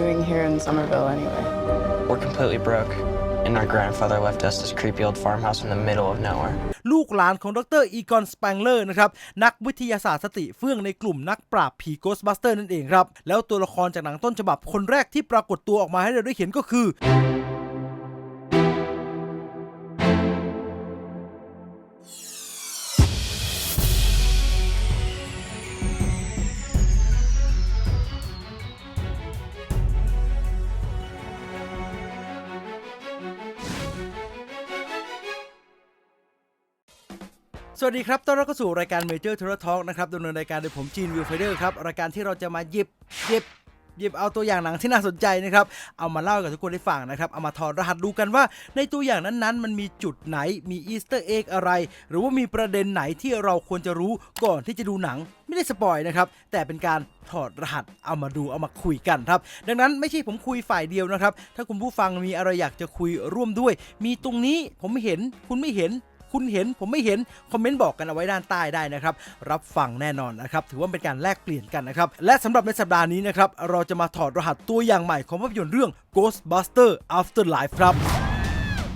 doing here in Somerville anyway? We're completely broke, and our grandfather left us this creepy old farmhouse in the middle of nowhere. ลูกหลานของดรอีกอนสแปงเลอร์นะครับนักวิทยาศาสตร์สติเฟื่องในกลุ่มนักปราบผีโกสบัสเตอร์นั่นเองครับ แล้วตัวละครจากหนังต้นฉบับคนแรกที่ปรากฏตัวออกมาให้เราได้เห็นก็คือ สวัสดีครับ ต้อนรับเข้าสู่รายการ Major t o r Talk นะครับดำเนินรายการโดยผมจีนวิวไฟเดอร์ครับ รายการที่เราจะมาหยิบหยิบหยิบเอาตัวอย่างหนังที่น่าสนใจนะครับ เอามาเล่ากับทุกคนได้ฟังนะครับ เอามาถอดรหัสดูกันว่า ในตัวอย่างนั้นๆ มันมีจุดไหน มีอีสเตอร์เอ็กอะไร หรือว่ามีประเด็นไหนที่เราควรจะรู้ก่อนที่จะดูหนัง ไม่ได้สปอยนะครับ แต่เป็นการถอดรหัส เอามาดูเอามาคุยกันครับ ดังนั้นไม่ใช่ผมคุยฝ่ายเดียวนะครับ ถ้าคุณผู้ฟังมีอะไรอยากจะคุยร่วมด้วย มีตรงนี้ผมเห็นคุณไม่เห็น คุณเห็นผมไม่เห็น คอมเมนต์บอกกันเอาไว้ด้านใต้ได้นะครับ รับฟังแน่นอนนะครับ ถือว่าเป็นการแลกเปลี่ยนกันนะครับ และสำหรับในสัปดาห์นี้นะครับ เราจะมาถอดรหัสตัวอย่างใหม่ของภาพยนตร์เรื่อง Ghostbuster Afterlife ครับ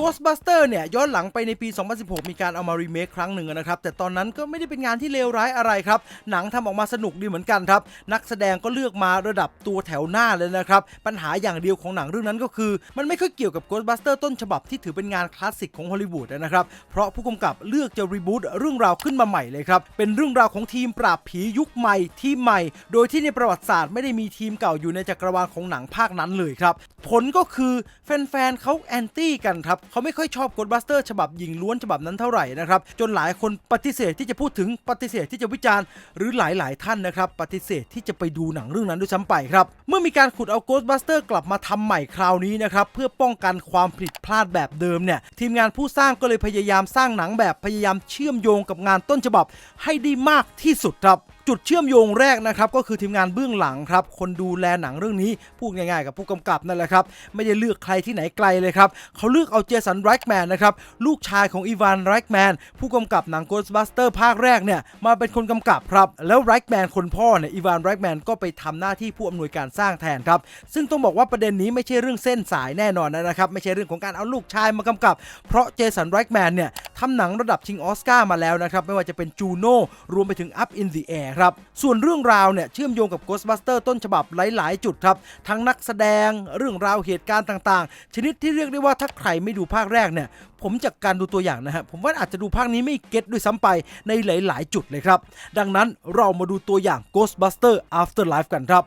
Ghostbuster เนี่ยย้อนหลังไปในปี 2016 มีการเอามารีเมคครั้งหนึ่งนะครับ แต่ตอนนั้นก็ไม่ได้เป็นงานที่เลวร้ายอะไรครับ หนังทำออกมาสนุกดีเหมือนกันครับ นักแสดงก็เลือกมาระดับตัวแถวหน้าเลยนะครับ ปัญหาอย่างเดียวของหนังเรื่องนั้นก็คือ มันไม่ค่อยเกี่ยวกับ Ghostbuster ต้นฉบับที่ถือเป็นงานคลาสสิกของฮอลลีวูดนะครับ เพราะผู้กำกับเลือกจะรีบูตเรื่องราวขึ้นมาใหม่เลยครับ เป็นเรื่องราวของทีมปราบผียุคใหม่ทีมใหม่ โดยที่ในประวัติศาสตร์ไม่ได้มีทีมเก่าอยู่ในจักรวาลของหนังภาคนั้นเลยครับ ผลก็คือแฟนๆเขาแอนตี้กันครับเขาไม่ค่อยชอบ Ghostbuster ฉบับหญิงล้วนฉบับนั้นเท่าไหร่นะครับจนหลายคนปฏิเสธที่จะพูดถึงปฏิเสธที่จะวิจารณ์ หรือหลายๆ ท่านนะครับปฏิเสธที่จะไปดูหนังเรื่องนั้นด้วยซ้ำไปครับเมื่อมีการขุดเอา Ghostbuster กลับมาทำใหม่คราวนี้นะครับเพื่อป้องกันความผิดพลาดแบบเดิมเนี่ยทีมงานผู้สร้างก็เลยพยายามสร้างหนังแบบพยายามเชื่อมโยงกับงานต้นฉบับให้ได้มากที่สุดครับ จุดเชื่อมโยงแรกนะครับก็คือทีมงานเบื้องหลังครับคนดูแลหนังเรื่องนี้พูดง่ายๆ กับผู้กำกับนั่นแหละครับไม่ได้เลือกใครที่ไหนไกลเลยครับเขาเลือกเอาเจสันไรค์แมนนะครับลูกชายของอีวานไรค์แมนผู้กำกับหนัง Ghostbuster ภาคแรกเนี่ยมาเป็นคนกำกับครับแล้วไรค์แมนคนพ่อเนี่ยอีวานไรค์แมนก็ไปทำหน้าที่ผู้อำนวยการสร้างแทนครับซึ่งต้องบอกว่าประเด็นนี้ไม่ใช่เรื่องเส้นสายแน่นอนนะครับไม่ใช่เรื่องของการเอาลูกชายมากำกับ เพราะเจสันไรค์แมนเนี่ยทำหนังระดับชิงออสการ์มาแล้วนะครับไม่ว่าจะเป็นจูโน่รวมไปถึง Up in the Air ครับ ส่วนเรื่องราวเนี่ยเชื่อมโยงกับ Ghostbuster ต้นฉบับหลาย ๆ จุดครับ ทั้งนักแสดงเรื่องราวเหตุการณ์ต่าง ๆ ชนิดที่เรียกได้ว่าถ้าใครไม่ดูภาคแรกเนี่ยผมจากการดูตัวอย่างนะฮะผมว่าอาจจะดูภาคนี้ไม่เก็ตด้วยซ้ำไปในหลาย ๆ จุดเลยครับ ดังนั้นเรามาดูตัวอย่าง Ghostbuster Afterlife กันครับ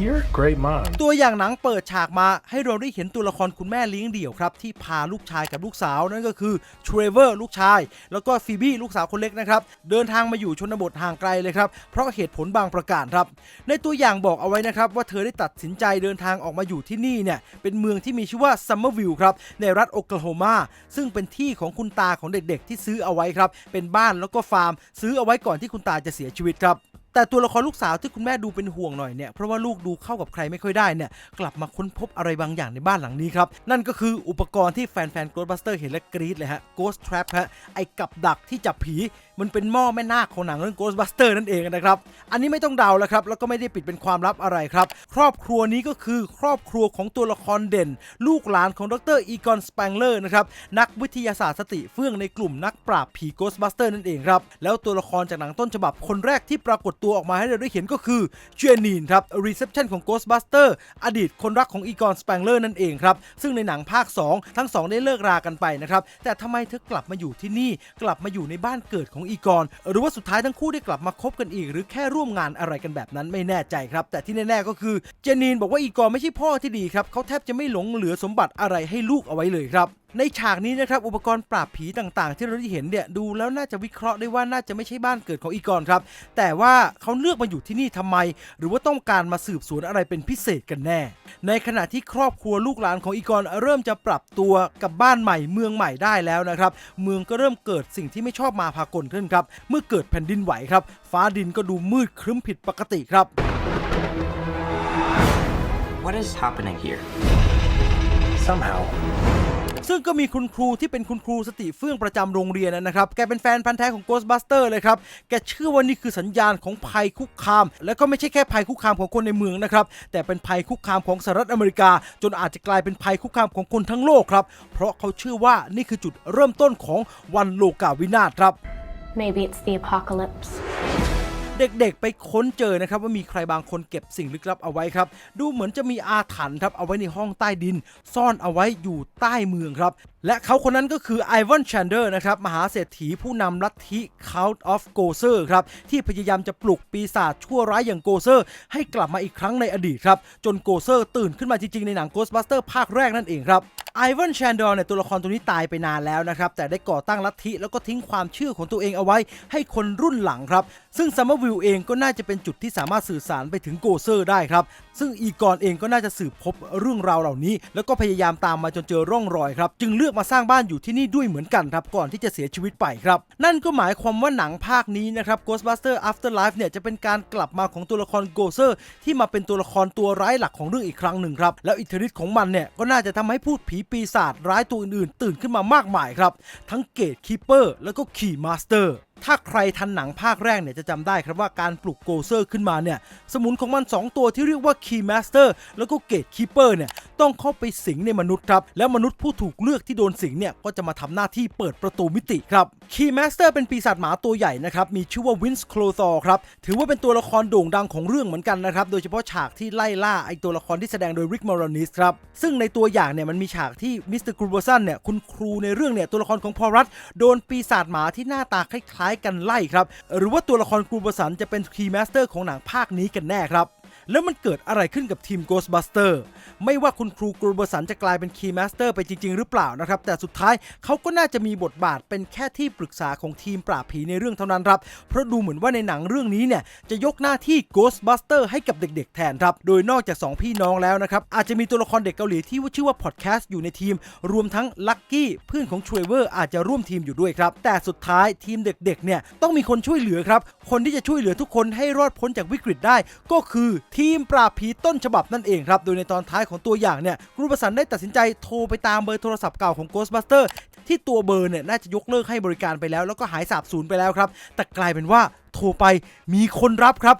You're a great mom. ตัวอย่างหนังเปิดฉากมาให้เราได้เห็นตัวละครคุณแม่เลี้ยงเดี่ยวครับ ที่พาลูกชายกับลูกสาวนั่นก็คือเทรเวอร์ลูกชาย แล้วก็ฟีบี้ลูกสาวคนเล็กนะครับ เดินทางมาอยู่ชนบทห่างไกลเลยครับ เพราะเหตุผลบางประการครับ ในตัวอย่างบอกเอาไว้นะครับ ว่าเธอได้ตัดสินใจเดินทางออกมาอยู่ที่นี่เนี่ย เป็นเมืองที่มีชื่อว่าซัมเมอร์วิลล์ครับ ในรัฐโอคลาโฮมาซึ่งเป็นที่ของคุณตาของเด็กๆ ที่ซื้อเอาไว้ครับเป็นบ้านแล้วก็ฟาร์ม ซื้อเอาไว้ก่อนที่คุณตาจะเสียชีวิตครับ แต่ตัวละครลูกสาวที่คุณแม่ดูเป็นห่วงหน่อยเนี่ยเพราะว่าลูกดูเข้ากับใครไม่ค่อยได้เนี่ยกลับมาค้นพบอะไรบางอย่างในบ้านหลังนี้ครับ นั่นก็คืออุปกรณ์ที่แฟนๆ Ghostbuster เห็นและกรี๊ดเลยฮะ Ghost Trap ฮะไอ้กับดักที่จับผีมันเป็นหม้อแม่นาคของหนังเรื่อง Ghostbuster นั่นเองนะครับ อันนี้ไม่ต้องเดาแล้วครับแล้วก็ไม่ได้ปิดเป็นความลับอะไรครับ ครอบครัวนี้ก็คือครอบครัวของตัวละครเด่น ลูกหลานของดรอีกอนสแปงเลอร์นะครับนักวิทยาศาสตร์สติเฟื่องในกลุ่มนักปราบผี Ghostbuster นั่นเองครับแล้วตัวละครจากหนังต้นฉบับคนแรกที่ปรากฏตัวออกมาให้เราได้เห็นก็คือเจนีนครับ reception ของ Ghostbuster อดีตคนรักของอีกอนสแปงเลอร์นั่นเองครับ ซึ่งในหนังภาค 2 ทั้งสองได้เลิกรากันไปนะครับ แต่ทำไมเธอกลับมาอยู่ที่นี่ กลับมาอยู่ในบ้านเกิดของอีกอน หรือว่าสุดท้ายทั้งคู่ได้กลับมาคบกันอีก หรือแค่ร่วมงานอะไรกันแบบนั้นไม่แน่ใจครับ แต่ที่แน่ๆก็คือเจนีนบอกว่าอีกอนไม่ใช่พ่อที่ดีครับเขาแทบจะไม่หลงเหลือสมบัติอะไรให้ลูกเอาไว้เลยครับ ในฉากนี้นะครับอุปกรณ์ปราบผีต่างๆ ที่เราได้เห็นเนี่ยดูแล้วน่าจะวิเคราะห์ได้ว่าน่าจะไม่ใช่บ้านเกิดของอีกอนครับ แต่ว่าเขาเลือกมาอยู่ที่นี่ทำไม หรือว่าต้องการมาสืบสวนอะไรเป็นพิเศษกันแน่ ในขณะที่ครอบครัวลูกหลานของอีกอนเริ่มจะปรับตัวกับบ้านใหม่เมืองใหม่ได้แล้วนะครับ เมืองก็เริ่มเกิดสิ่งที่ไม่ชอบมาพากลขึ้นครับเมื่อเกิดแผ่นดินไหวครับ ฟ้าดินก็ดูมืดครึ้มผิดปกติครับ What is happening here? Somehow, ซึ่งก็มีคุณครูที่เป็นคุณครูสติเฟื่องประจำโรงเรียนนะครับ แกเป็นแฟนพันธ์แท้ของ Ghostbuster เลยครับ แกเชื่อว่านี่คือสัญญาณของภัยคุกคาม และก็ไม่ใช่แค่ภัยคุกคามของคนในเมืองนะครับ แต่เป็นภัยคุกคามของสหรัฐอเมริกา จนอาจจะกลายเป็นภัยคุกคามของคนทั้งโลกครับ เพราะเขาเชื่อว่านี่คือจุดเริ่มต้นของวันโลกาวินาศครับ Maybe it's the apocalypse. เด็กๆ ไปค้นเจอนะครับว่ามีใครบางคนเก็บสิ่งลึกลับเอาไว้ครับ ดูเหมือนจะมีอาถรรพ์ครับเอาไว้ในห้องใต้ดิน ซ่อนเอาไว้อยู่ใต้เมืองครับ และเขาคนนั้นก็คือไอวอนแชนเดอร์นะครับ มหาเศรษฐีผู้นำลัทธิ Count of g o z e r ครับ ที่พยายามจะปลุกปีศาจชั่วร้ายอย่างโกเซอร์ ให้กลับมาอีกครั้งในอดีตครับ จนโกเซอร์ตื่นขึ้นมาจริง ๆ ในหนัง Ghostbuster ภาคแรกนั่นเองครับไอวอนแชนเดอร์เนี่ยตัวละครตัวนี้ตายไปนานแล้วนะครับ แต่ได้ก่อตั้งลัทธิแล้วก็ทิ้งความเชื่อของตัวเองเอาไว้ ให้คนรุ่นหลังครับ ซึ่งซัมเมอร์วิลเองก็น่าจะเป็นจุดที่สามารถสื่อสารไปถึงโกเซอร์ได้ครับ ซึ่งอีกอนเองก็น่าจะสืบพบเรื่องราวเหล่านี้ แล้วก็พยายามตามมาจนเจอร่องรอยครับ จึงเลือกมาสร้างบ้านอยู่ที่นี่ด้วยเหมือนกันครับก่อนที่จะเสียชีวิตไปครับ นั่นก็หมายความว่าหนังภาคนี้นะครับ Ghostbuster Afterlife เนี่ยจะเป็นการกลับมาของตัวละครโกเซอร์ที่มาเป็นตัวละครตัวร้ายหลักของเรื่องอีกครั้งหนึ่งครับแล้วอิทธิฤทธิ์ของมันเนี่ยก็น่าจะทำให้พูดผีปีศาจร้ายตัวอื่นๆ ตื่นขึ้นมามากมายครับ ทั้งเกตคีเปอร์แล้วก็ขี่มาสเตอร์ ถ้าใครทันหนังภาคแรกเนี่ยจะจำได้ครับว่าการปลุกโกเซอร์ขึ้นมาเนี่ย สมุนของมัน 2 ตัวที่เรียกว่า Key Master แล้วก็ Gate Keeper เนี่ย ต้องเข้าไปสิงในมนุษย์ครับ แล้วมนุษย์ผู้ถูกเลือกที่โดนสิงเนี่ย ก็จะมาทำหน้าที่เปิดประตูมิติครับ Key Master เป็นปีศาจหมาตัวใหญ่นะครับ มีชื่อว่า Vince c l o t h o r ครับ ถือว่าเป็นตัวละครโด่งดังของเรื่องเหมือนกันนะครับโดยเฉพาะฉากที่ไล่ล่าไอตัวละครที่แสดงโดย Rick Moranis ครับซึ่งในตัวอย่างเนี่ยมันมีฉากที่มิสเตอร์กรูเบอร์สันเนี่ยคุณครูในเรื่องเนี่ยตัวละครของพอรัสโดนปีศาจหมาที่หน้าตาคล้ายกันไล่ครับ หรือว่าตัวละครกรูปร์สันจะเป็นคีย์มาสเตอร์ของหนังภาคนี้กันแน่ครับ แล้วมันเกิดอะไรขึ้นกับทีม Ghostbuster ไม่ว่าคุณครูกรูเบอร์สันจะกลายเป็นคีย์มาสเตอร์ไปจริง ๆ หรือเปล่านะครับ แต่สุดท้ายเขาก็น่าจะมีบทบาทเป็นแค่ที่ปรึกษาของทีมปราบผีในเรื่องเท่านั้นครับ เพราะดูเหมือนว่าในหนังเรื่องนี้เนี่ยจะยกหน้าที่ Ghostbuster ให้กับเด็ก ๆ แทนครับ โดยนอกจาก 2 พี่น้องแล้วนะครับ อาจจะมีตัวละครเด็กเกาหลีที่ชื่อว่า Podcast อยู่ในทีม รวมทั้งลั c กี้เพื่อนของทรเวอร์อาจจะร่วมทีมอยู่ด้วยครับ แต่สุดท้ายทีมเด็กๆเนี่ยต้องมีคนช่วยเหลือครับ คนที่จะช่วยเหลือทุกคนให้รอดพ้นจากวิกฤตได้ก็คือทีมปราบผีต้นฉบับนั่นเองครับ โดยในตอนท้ายของตัวอย่างเนี่ยครูประสันได้ตัดสินใจโทรไปตามเบอร์โทรศัพท์เก่าของ Ghostbuster ที่ตัวเบอร์เนี่ยน่าจะยกเลิกให้บริการไปแล้ว แล้วก็หายสาบสูญไปแล้วครับ แต่กลายเป็นว่าโทรไปมีคนรับครับ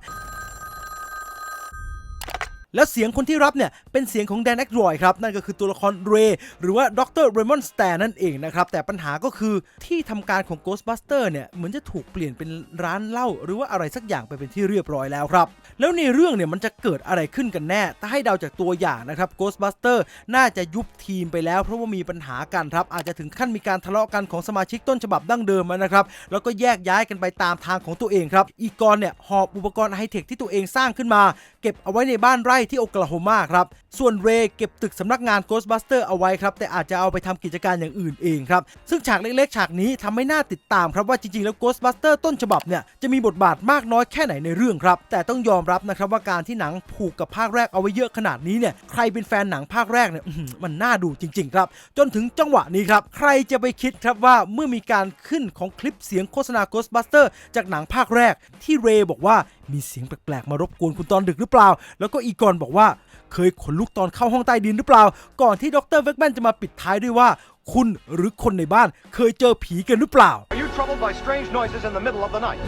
แล้วเสียงคนที่รับเนี่ย เป็นเสียงของแดนแอครอยครับ นั่นก็คือตัวละครเรหรือว่าดรเรมอนสแตนนั่นเองนะครับ แต่ปัญหาก็คือที่ทำการของ Ghostbuster เนี่ย เหมือนจะถูกเปลี่ยนเป็นร้านเหล้าหรือว่าอะไรสักอย่างไปเป็นที่เรียบร้อยแล้วครับ แล้วในเรื่องเนี่ยมันจะเกิดอะไรขึ้นกันแน่ ถ้าให้เดาจากตัวอย่างนะครับ Ghostbuster น่าจะยุบทีมไปแล้ว เพราะว่ามีปัญหากันครับอาจจะถึงขั้นมีการทะเลาะกันของสมาชิกต้นฉบับดั้งเดิมนะครับแล้วก็แยกย้ายกันไปตามทางของตัวเองครับอีกอนเนี่ยหอบอุปกรณ์ไฮเทคที่ตัวเองสร้างขึ้นมา เก็บเอาไว้ในบ้านไร่ที่โอคลาโฮมาครับ ส่วนเรย์เก็บตึกสำนักงาน Ghostbuster เอาไว้ครับ แต่อาจจะเอาไปทำกิจการอย่างอื่นเองครับ ซึ่งฉากเล็กๆ ฉากนี้ทำให้น่าติดตามครับว่าจริงๆ แล้ว Ghostbuster ต้นฉบับเนี่ยจะมีบทบาทมากน้อยแค่ไหนในเรื่องครับ แต่ต้องยอมรับนะครับว่าการที่หนังผูกกับภาคแรกเอาไว้เยอะขนาดนี้เนี่ยใครเป็นแฟนหนังภาคแรกเนี่ยมันน่าดูจริง ๆ ครับ จนถึงจังหวะนี้ครับใครจะไปคิดครับว่าเมื่อมีการขึ้นของคลิปเสียงโฆษณา Ghostbuster จากหนังภาคแรกที่เรย์บอกว่ามีเสียงแปลกๆมารบกวนคุณตอนดึกหรือเปล่า แล้วก็อีกอนบอกว่า เคยขนลุกตอนเข้าห้องใต้ดินหรือเปล่า ก่อนที่ดรเวกแมนจะมาปิดท้ายด้วยว่า คุณหรือคนในบ้านเคยเจอผีกันหรือเปล่า Are you troubled by strange noises in the middle of the night?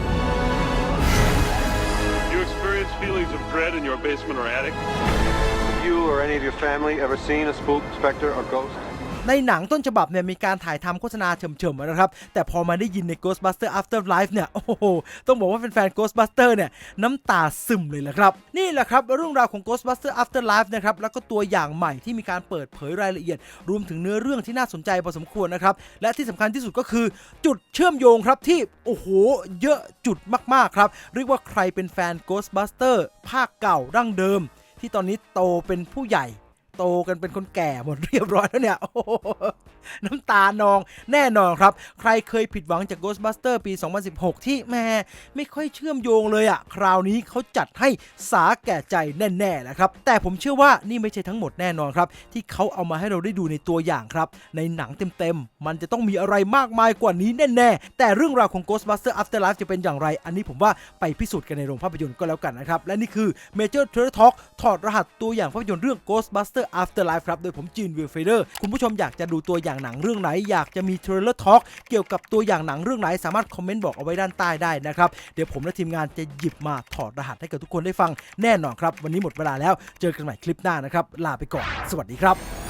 You experience feelings of dread in your basement or attic? You or any of your family ever seen a spook, specter, or ghost? ในหนังต้นฉบับเนี่ยมีการถ่ายทำโฆษณาเฉมๆนะครับ แต่พอมาได้ยินใน Ghostbuster Afterlife เนี่ย โอ้โห ต้องบอกว่าแฟนๆ Ghostbuster เนี่ย น้ำตาซึมเลยแหละครับ นี่แหละครับ เรื่องราวของ Ghostbuster Afterlife นะครับ แล้วก็ตัวอย่างใหม่ที่มีการเปิดเผยรายละเอียด รวมถึงเนื้อเรื่องที่น่าสนใจพอสมควรนะครับ และที่สำคัญที่สุดก็คือจุดเชื่อมโยงครับที่ โอ้โห เยอะจุดมากๆครับ เรียกว่าใครเป็นแฟน Ghostbuster ภาคเก่าดั้งเดิม ที่ตอนนี้โตเป็นผู้ใหญ่ โตกันเป็นคนแก่หมดเรียบร้อยแล้วเนี่ย น้ำตานองแน่นอนครับ ใครเคยผิดหวังจาก Ghostbuster ปี 2016 ที่แม่ไม่ค่อยเชื่อมโยงเลยอะคราวนี้เขาจัดให้สาแก่ใจแน่ๆนะครับ แต่ผมเชื่อว่านี่ไม่ใช่ทั้งหมดแน่นอนครับ ที่เขาเอามาให้เราได้ดูในตัวอย่างครับ ในหนังเต็มๆ มันจะต้องมีอะไรมากมายกว่านี้แน่ๆ แต่เรื่องราวของ Ghostbuster Afterlife จะเป็นอย่างไร อันนี้ผมว่าไปพิสูจน์กันในโรงภาพยนตร์ก็แล้วกันนะครับ และนี่คือ Major Trailer Talk ถอดรหัสตัวอย่างภาพยนตร์เรื่อง Ghostbuster Afterlife ครับ โดยผมจีนวิลเฟเดอร์ คุณผู้ชมอยากจะดูตัวอย่างอย่างหนังเรื่องไหน อยากจะมีเทรลเลอร์ทอล์กเกี่ยวกับตัวอย่างหนังเรื่องไหนสามารถคอมเมนต์บอกเอาไว้ด้านใต้ได้นะครับ เดี๋ยวผมและทีมงานจะหยิบมาถอดรหัสให้กับทุกคนได้ฟังแน่นอนครับ วันนี้หมดเวลาแล้วเจอกันใหม่คลิปหน้านะครับลาไปก่อน สวัสดีครับ